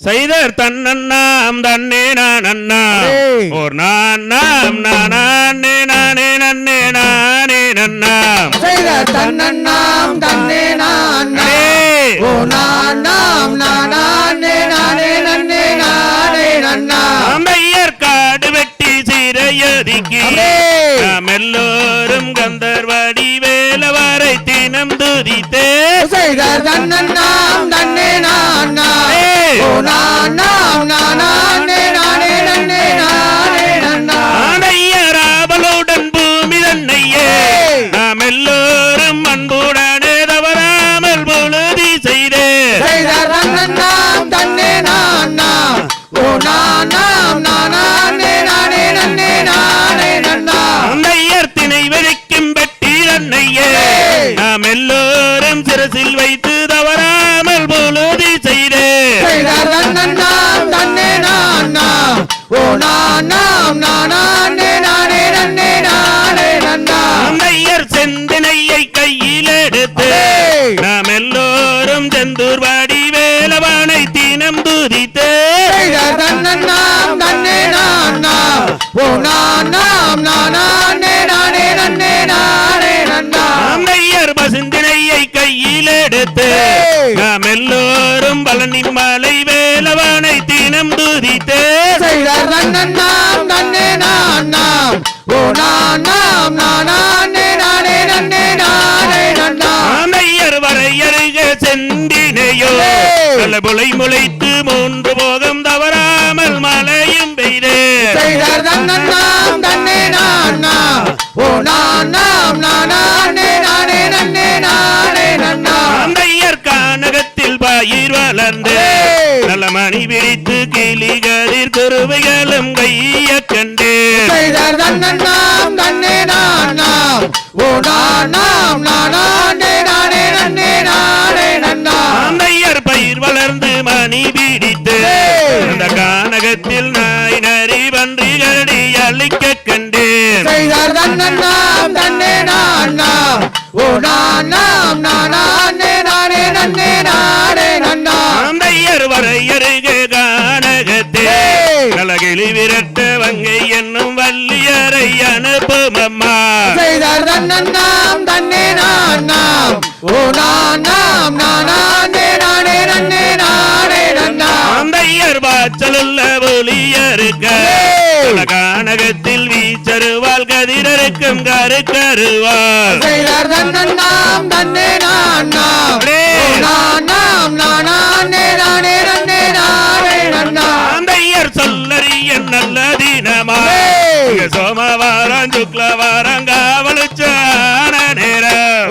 செய்தர் தன்னண்ணாம் தன்னே நான் அண்ணா. ஓர் நான் நாம் நானே நானே நன்னே நானே நன்னாம் செய்த தன்னண்ணாம் தன்னே நான். ஓ நான் நாம் நானே நானே நன்னே நானே நன்னா அம்மையர் காடு வெட்டி சிறையொதுக்கி அம்மே. நாம் எல்லோரும் கந்தர்வாடி வேலவரை தினம் துதித்தே செய்த தன்னண்ணாம் தன்னே நான் எல்லோரும் சிரசில் வைத்து தவறாமல் பொழுதி செய்தே. செய்தார் செந்தினையை கையில் எடுத்து. நாம் எல்லோரும் செந்தூர்வாடி வேலவானை தினம் துதித்தே. ஓ நானே நானே ஏய். நாம் எல்லோரும் பழனி மலை வேலவானை தினம் துதித்தே. அம்மையர் வரையருக செந்தினையோ. புலை முளைத்து மூன்று போகம் தவறாமல் மழையும் பெய்தே. ஏய். நல்ல மணி பிடித்து கிளிகளில் குருவைகளும் கைய கண்டு அந்தையர் பயிர் வளர்ந்து மணி பிடித்து ஏய். கலகிளி விரட்ட வங்கை என்னும் வள்ளியரை அனுப்பும் அம்மா செய்தார் தன்னண்ணாம் தன்னே நானாம் ஓ நானாம் நானே நானே நன்னே நானே நன்னா அந்தையர் வாச்சலுள்ள ஒளியருக்க. கானகத்தில் வீச்சருவால் கதிரருக்கும் செய்தார் தன்னண்ணாம் தன்னே நானாம் அடே. ஓ நானாம் சொல்லறிய நல்ல தினமா? சோமவாரம் சுக்லவாரம் காவலுச்சான நேரம்.